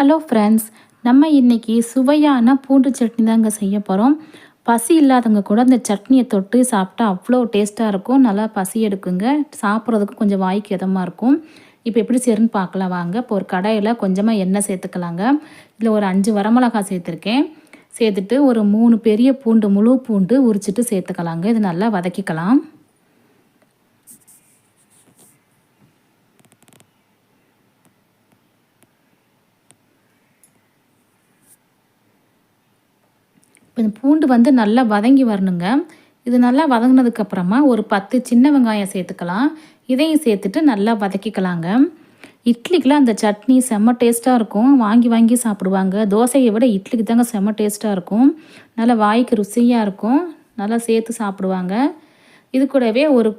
Hello friends நம்ம இன்றைக்கி சுவையான பூண்டு சட்னி தாங்க செய்ய போகிறோம் பசி இல்லாதவங்க கூட இந்த சட்னியை தொட்டு சாப்பிட்டா அவ்வளோ டேஸ்ட்டாக இருக்கும். நல்லா பசி எடுக்குங்க. சாப்பிட்றதுக்கு கொஞ்சம் வாய்க்கு இதமாக இருக்கும். இப்போ எப்படி செய்யறதுன்னு பார்க்கலாம் வாங்க. இப்போ ஒரு கடையில் கொஞ்சமாக எண்ணெய் சேர்த்துக்கலாங்க. இதில் ஒரு அஞ்சு வரமிளகாய் சேர்த்துருக்கேன். சேர்த்துட்டு ஒரு மூணு பெரிய பூண்டு முழு பூண்டு உரிச்சிட்டு சேர்த்துக்கலாங்க. இது நல்லா வதக்கிக்கலாம். இந்த பூண்டு வந்து நல்லா வதங்கி வரணுங்க. இது நல்லா வதங்கினதுக்கப்புறமா ஒரு பத்து சின்ன வெங்காயம் சேர்த்துக்கலாம். இதையும் சேர்த்துட்டு நல்லா வதக்கிக்கலாங்க. இட்லிக்கெலாம் அந்த சட்னி செம்ம டேஸ்ட்டாக இருக்கும். வாங்கி வாங்கி சாப்பிடுவாங்க. தோசையை விட இட்லிக்கு தாங்க செம்ம டேஸ்ட்டாக இருக்கும். நல்லா வாய்க்கு ருசியாக இருக்கும். நல்லா சேர்த்து சாப்பிடுவாங்க. இது கூடவே ஒரு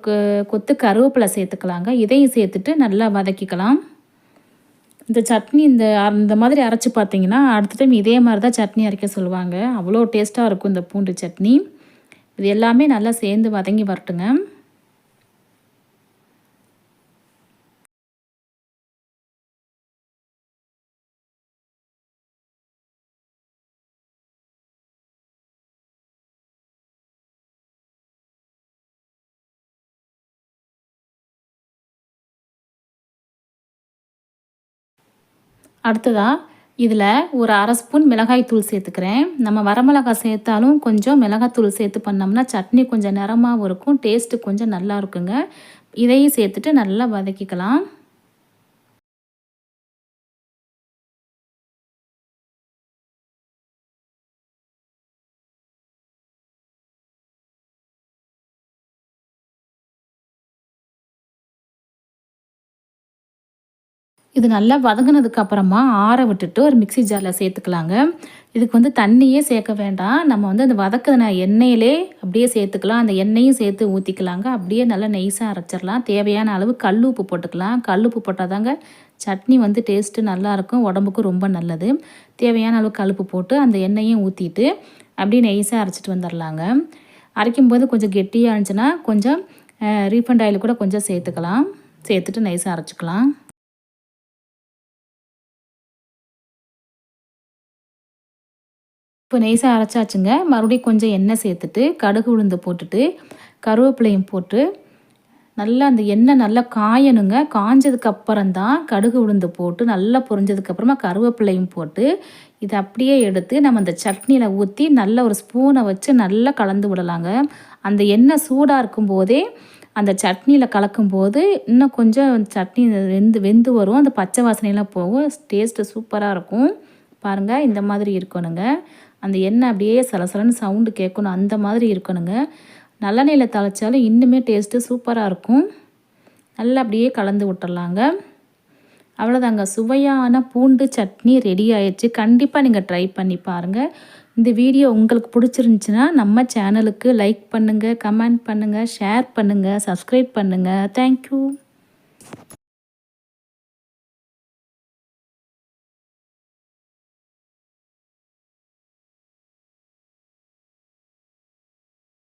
கொத்து கருவேப்பிலை சேர்த்துக்கலாங்க. இதையும் சேர்த்துட்டு நல்லா வதக்கிக்கலாம். இந்த சட்னி இந்த இந்த மாதிரி அரைச்சி பார்த்தீங்கன்னா அடுத்த டைம் இதே மாதிரி தான் சட்னி அரைக்க சொல்லுவாங்க. அவ்வளோ டேஸ்ட்டாக இருக்கும் இந்த பூண்டு சட்னி. இது எல்லாமே நல்லா சேர்ந்து வதங்கி வரட்டுங்க. அடுத்ததாக இதில் ஒரு அரை ஸ்பூன் மிளகாய் தூள் சேர்த்துக்கிறேன். நம்ம வரமிளகாய் சேர்த்தாலும் கொஞ்சம் மிளகாத்தூள் சேர்த்து பண்ணோம்னா சட்னி கொஞ்சம் நிறமாகவும் இருக்கும் டேஸ்ட்டு கொஞ்சம் நல்லா இருக்குங்க. இதையும் சேர்த்துட்டு நல்லா வதக்கிக்கலாம். இது நல்லா வதங்கினதுக்கு அப்புறமா ஆற விட்டுட்டு ஒரு மிக்சி ஜாரில் சேர்த்துக்கலாங்க. இதுக்கு வந்து தண்ணியே சேர்க்க வேண்டாம். நம்ம வந்து அந்த வதக்கின எண்ணெயிலே அப்படியே சேர்த்துக்கலாம். அந்த எண்ணெயும் சேர்த்து ஊற்றிக்கலாங்க அப்படியே நல்லா நெய்ஸாக அரைச்சிடலாம். தேவையான அளவு கல் உப்பு போட்டுக்கலாம். கல் உப்பு போட்டால் தாங்க சட்னி வந்து டேஸ்ட்டு நல்லாயிருக்கும் உடம்புக்கும் ரொம்ப நல்லது. தேவையான அளவு கழுப்பு போட்டு அந்த எண்ணெயும் ஊற்றிட்டு அப்படியே நெய்ஸாக அரைச்சிட்டு வந்துடலாங்க. அரைக்கும்போது கொஞ்சம் கெட்டியாக இருந்துச்சுன்னா கொஞ்சம் ரீஃபண்ட் ஆயில் கூட கொஞ்சம் சேர்த்துக்கலாம். சேர்த்துட்டு நைஸாக அரைச்சிக்கலாம். இப்போ நெய்ஸாக அரைச்சாச்சுங்க. மறுபடியும் கொஞ்சம் எண்ணெய் சேர்த்துட்டு கடுகு உளுந்து போட்டுட்டு கருவேப்பிலையும் போட்டு நல்லா அந்த எண்ணெய் நல்லா காயணுங்க. காஞ்சதுக்கு அப்புறம் தான் கடுகு உளுந்து போட்டு நல்லா பொரிஞ்சதுக்கப்புறமா கருவேப்பிலையும் போட்டு இதை அப்படியே எடுத்து நம்ம அந்த சட்னியில் ஊற்றி நல்ல ஒரு ஸ்பூனை வச்சு நல்லா கலந்து விடலாங்க. அந்த எண்ணெய் சூடாக இருக்கும்போதே அந்த சட்னியில் கலக்கும்போது இன்னும் கொஞ்சம் சட்னி வெந்து வெந்து வரும். அந்த பச்சை வாசனையெல்லாம் போகும். டேஸ்ட்டு சூப்பராக இருக்கும். பாருங்கள் இந்த மாதிரி இருக்கணுங்க. அந்த எண்ணெய் அப்படியே சலசலன்னு சவுண்டு கேட்கணும் அந்த மாதிரி இருக்கணுங்க. நல்லெண்ணெயில் தழைச்சாலும் இன்னுமே டேஸ்ட்டு சூப்பராக இருக்கும். நல்லா அப்படியே கலந்து விட்டுடலாங்க அவ்வளோதாங்க சுவையான பூண்டு சட்னி ரெடி ஆயிடுச்சு. கண்டிப்பாக நீங்கள் ட்ரை பண்ணி பாருங்கள் இந்த வீடியோ உங்களுக்கு பிடிச்சிருந்துச்சின்னா நம்ம சேனலுக்கு லைக் பண்ணுங்கள் கமெண்ட் பண்ணுங்கள் ஷேர் பண்ணுங்கள் சப்ஸ்கிரைப் பண்ணுங்கள் தேங்க்யூ